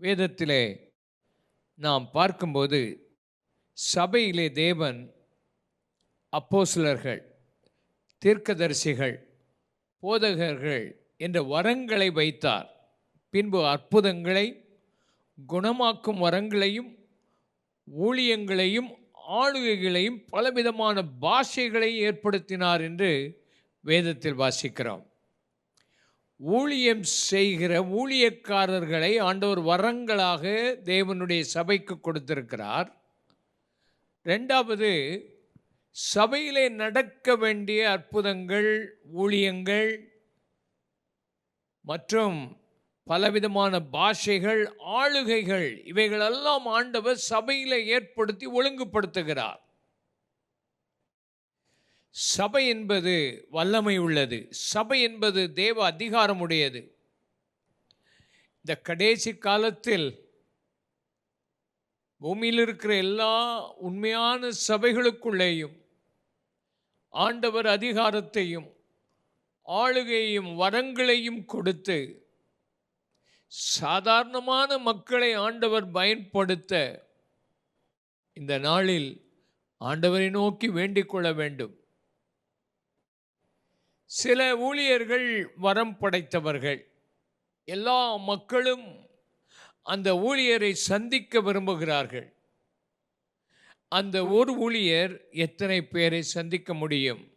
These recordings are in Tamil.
வேதத்திலே நாம் பார்க்கும்போது சபையிலே தேவன் அப்போசிலர்கள் தீர்க்கதரிசிகள் போதகர்கள் என்ற வரங்களை வைத்தார். பின்பு அற்புதங்களை குணமாக்கும் வரங்களையும் ஊழியங்களையும் ஆளுகைகளையும் பலவிதமான பாஷைகளை ஏற்படுத்தினார் என்று வேதத்தில் வாசிக்கிறோம். ஊழியம் செய்கிற ஊழியக்காரர்களை ஆண்டவர் வரங்களாக தேவனுடைய சபைக்கு கொடுத்திருக்கிறார். ரெண்டாவது சபையிலே நடக்க வேண்டிய அற்புதங்கள் ஊழியங்கள் மற்றும் பலவிதமான பாஷைகள் ஆளுகைகள் இவைகளெல்லாம் ஆண்டவர் சபையில் ஏற்படுத்தி ஒழுங்குபடுத்துகிறார். சபை என்பது வல்லமை உள்ளது. சபை என்பது தேவ அதிகாரமுடையது இந்த கடைசி காலத்தில் பூமியில் இருக்கிற எல்லா உண்மையான சபைகளுக்குள்ளேயும் ஆண்டவர் அதிகாரத்தையும் ஆளுகையும் வரங்களையும் கொடுத்து சாதாரணமான மக்களை ஆண்டவர் பயன்படுத்த இந்த நாளில் ஆண்டவரை நோக்கி வேண்டிக் கொள்ள வேண்டும். சில ஊழியர்கள் வரம் படைத்தவர்கள். எல்லா மக்களும் அந்த ஊழியரை சந்திக்க விரும்புகிறார்கள். அந்த ஒரு ஊழியர் எத்தனை பேரை சந்திக்க முடியும்?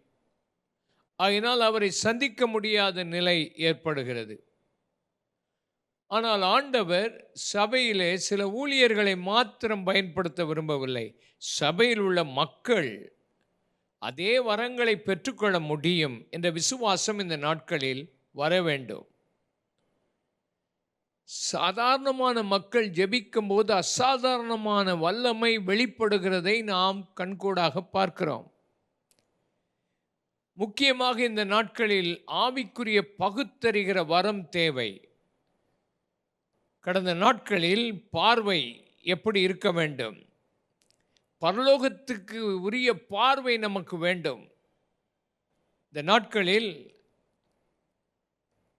ஆகினால் அவரை சந்திக்க முடியாத நிலை ஏற்படுகிறது. ஆனால் ஆண்டவர் சபையிலே சில ஊழியர்களை மாத்திரம் பயன்படுத்த விரும்பவில்லை. சபையில் உள்ள மக்கள் அதே வரங்களை பெற்றுக்கொள்ள முடியும் என்ற விசுவாசம் இந்த நாட்களில் வர வேண்டும். சாதாரணமான மக்கள் ஜெபிக்கும் போது அசாதாரணமான வல்லமை வெளிப்படுகிறதை நாம் கண்கூடாக பார்க்கிறோம். முக்கியமாக இந்த நாட்களில் ஆவிக்குரிய பகுத்தறிகிற வரம் தேவை. கடந்த நாட்களில் பார்வை எப்படி இருக்க வேண்டும்? பரலோகத்துக்கு உரிய பார்வை நமக்கு வேண்டும். இந்த நாட்களில்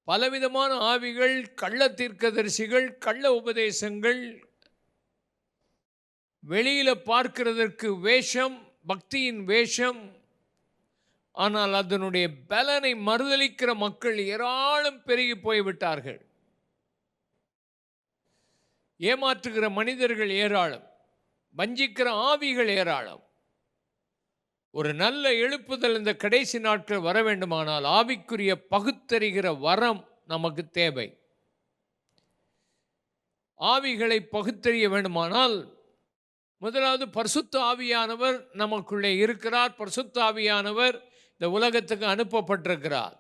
பலவிதமான ஆவிகள் கள்ள தீர்க்கதரிசிகள் கள்ள உபதேசங்கள் வெளியில் பார்க்கிறதற்கு வேஷம் பக்தியின் வேஷம். ஆனால் அதனுடைய பலனை மறுதளிக்கிற மக்கள் ஏராளம் பெருகி போய்விட்டார்கள். ஏமாற்றுகிற மனிதர்கள் ஏராளம். வஞ்சிக்கிற ஆவிகள் ஏராளம். ஒரு நல்ல எழுப்புதல் இந்த கடைசி நாட்கள் வர வேண்டுமானால் ஆவிக்குரிய பகுத்தறிகிற வரம் நமக்கு தேவை. ஆவிகளை பகுத்தறிய வேண்டுமானால் முதலாவது பரிசுத்த ஆவியானவர் நமக்குள்ளே இருக்கிறார். பரிசுத்த ஆவியானவர் இந்த உலகத்துக்கு அனுப்பப்பட்டிருக்கிறார்.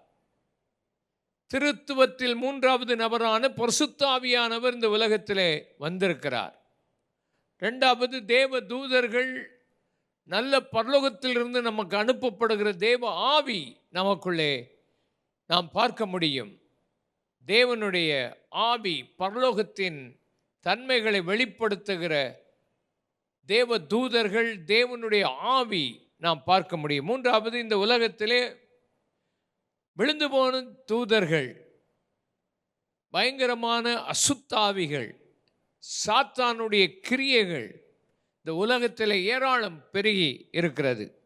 திருத்துவத்தில் மூன்றாவது நபரான பரிசுத்த ஆவியானவர் இந்த உலகத்திலே வந்திருக்கிறார். ரெண்டாவது தேவ தூதர்கள் நல்ல பரலோகத்திலிருந்து நமக்கு அனுப்பப்படுகிற தேவ ஆவி நமக்குள்ளே நாம் பார்க்க முடியும். தேவனுடைய ஆவி பரலோகத்தின் தன்மைகளை வெளிப்படுத்துகிற தேவ தூதர்கள் தேவனுடைய ஆவி நாம் பார்க்க முடியும். மூன்றாவது இந்த உலகத்திலே விழுந்து போன தூதர்கள் பயங்கரமான அசுத்தாவிகள். சாத்தானுடைய கிரியைகள் இந்த உலகத்தில் ஏராளம் பெருகி இருக்கிறது.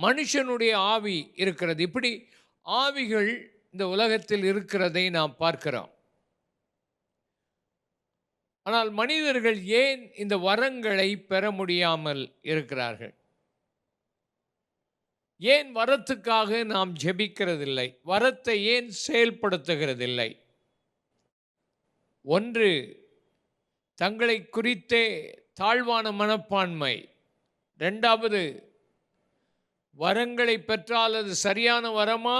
மனுஷனுடைய ஆவி இருக்கிறது. இப்படி ஆவிகள் இந்த உலகத்தில் இருக்கிறதை நாம் பார்க்கிறோம். ஆனால் மனிதர்கள் ஏன் இந்த வரங்களை பெற முடியாமல் இருக்கிறார்கள்? ஏன் வரத்துக்காக நாம் ஜெபிக்கிறதில்லை? வரத்தை ஏன் செயல்படுத்துகிறதில்லை? ஒன்று தங்களை குறித்தே தாழ்வான மனப்பான்மை. ரெண்டாவது வரங்களை பெற்றால் அது சரியான வரமா?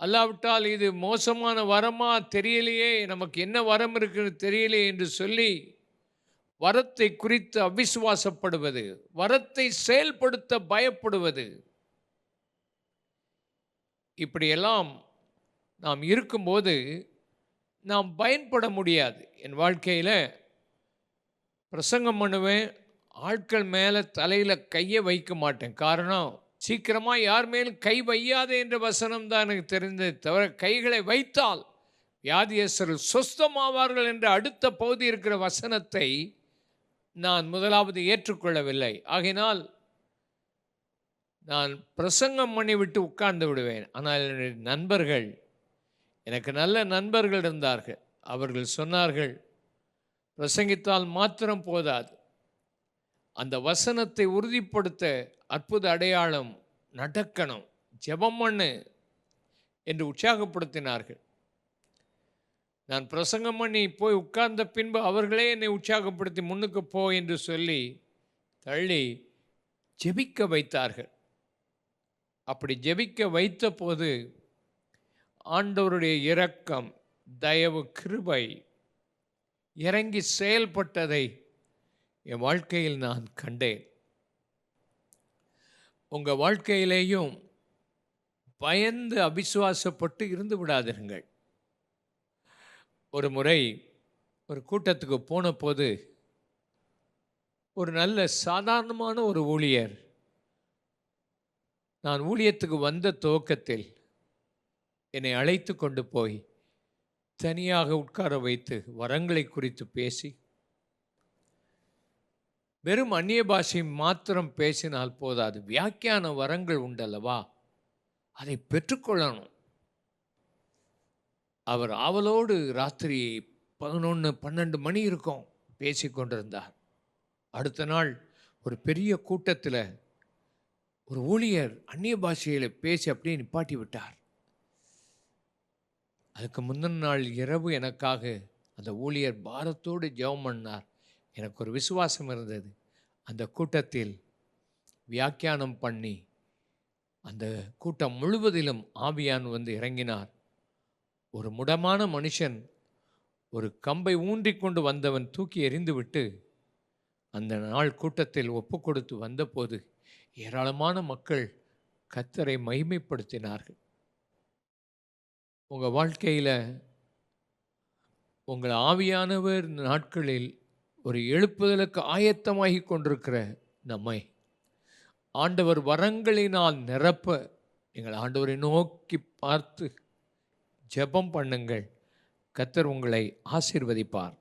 அல்லாவிட்டால் இது மோசமான வரமா? தெரியலையே. நமக்கு என்ன வரம் இருக்குன்னு தெரியலையே என்று சொல்லி வரத்தை குறித்து அவிசுவாசப்படுவது வரத்தை செயல்படுத்த பயப்படுவது. இப்படியெல்லாம் நாம் இருக்கும்போது நாம் பயன்பட முடியாது. என் வாழ்க்கையில் பிரசங்கம் பண்ணுவேன் ஆட்கள் மேலே தலையில் கையை வைக்க மாட்டேன். காரணம் சீக்கிரமாக யார் மேலும் கை வையாதே என்ற வசனம் தான் எனக்கு தெரிந்தது தவிர கைகளை வைத்தால் வியாதியஸ்தர்கள் சொஸ்தமாவார்கள் என்ற அடுத்த பகுதி இருக்கிற வசனத்தை நான் முதலாவது ஏற்றுக்கொள்ளவில்லை. ஆகையினால் நான் பிரசங்கம் பண்ணிவிட்டு உட்கார்ந்து விடுவேன். ஆனால் என்னுடைய நண்பர்கள் எனக்கு நல்ல நண்பர்கள் இருந்தார்கள். அவர்கள் சொன்னார்கள் பிரசங்கித்தால் மாத்திரம் போதாது. அந்த வசனத்தை உறுதிப்படுத்த அற்புத அடையாளம் நடக்கணும். ஜெபம் பண்ணு என்று உற்சாகப்படுத்தினார்கள். நான் பிரசங்கம் பண்ணி போய் உட்கார்ந்த பின்பு அவர்களே என்னை உற்சாகப்படுத்தி முன்னுக்கு போ என்று சொல்லி தள்ளி ஜெபிக்க வைத்தார்கள். அப்படி ஜெபிக்க வைத்த போது ஆண்டவருடைய இரக்கம் தயவு கிருபை இறங்கி செயல்பட்டதை என் வாழ்க்கையில் நான் கண்டேன். உங்கள் வாழ்க்கையிலேயும் பயந்து அபிசுவாசப்பட்டு இருந்து விடாதிருங்கள். ஒரு முறை ஒரு கூட்டத்துக்கு போன போது ஒரு நல்ல சாதாரணமான ஒரு ஊழியர் நான் ஊழியத்துக்கு வந்த துவக்கத்தில் என்னை அழைத்து கொண்டு போய் தனியாக உட்கார வைத்து வரங்களை குறித்து பேசி வெறும் அந்நிய பாஷை மாத்திரம் பேசினால் போதாது. வியாக்கியான வரங்கள் உண்டல்லவா? அதை பெற்றுக்கொள்ளணும். அவர் ஆவலோடு ராத்திரி பதினொன்று பன்னெண்டு மணி இருக்கும் பேசி கொண்டிருந்தார். அடுத்த நாள் ஒரு பெரிய கூட்டத்தில் ஒரு ஊழியர் அந்நிய பாஷையில் பேசி அப்படியே நிப்பாட்டி விட்டார். அதுக்கு முந்தின நாள் இரவு எனக்காக அந்த ஊழியர் பாரத்தோடு ஜெபம் பண்ணார். எனக்கு ஒரு விசுவாசம் இருந்தது. அந்த கூட்டத்தில் வியாக்கியானம் பண்ணி அந்த கூட்டம் முழுவதிலும் ஆவியான் வந்து இறங்கினார். ஒரு முடமான மனுஷன் ஒரு கம்பை ஊன்றி கொண்டு வந்தவன் தூக்கி எறிந்துவிட்டு அந்த நாள் கூட்டத்தில் ஒப்பு கொடுத்து வந்தபோது ஏராளமான மக்கள் கத்தரை மகிமைப்படுத்தினார்கள். உங்கள் வாழ்க்கையில் உங்கள் ஆவியானவர் இந்த நாட்களில் ஒரு எழுப்புதலுக்கு ஆயத்தமாகி கொண்டிருக்கிற நம்மை ஆண்டவர் வரங்களினால் நிரப்ப எங்கள் ஆண்டவரை நோக்கி பார்த்து ஜெபம் பண்ணுங்கள். கத்தர் உங்களை ஆசீர்வதிப்பார்.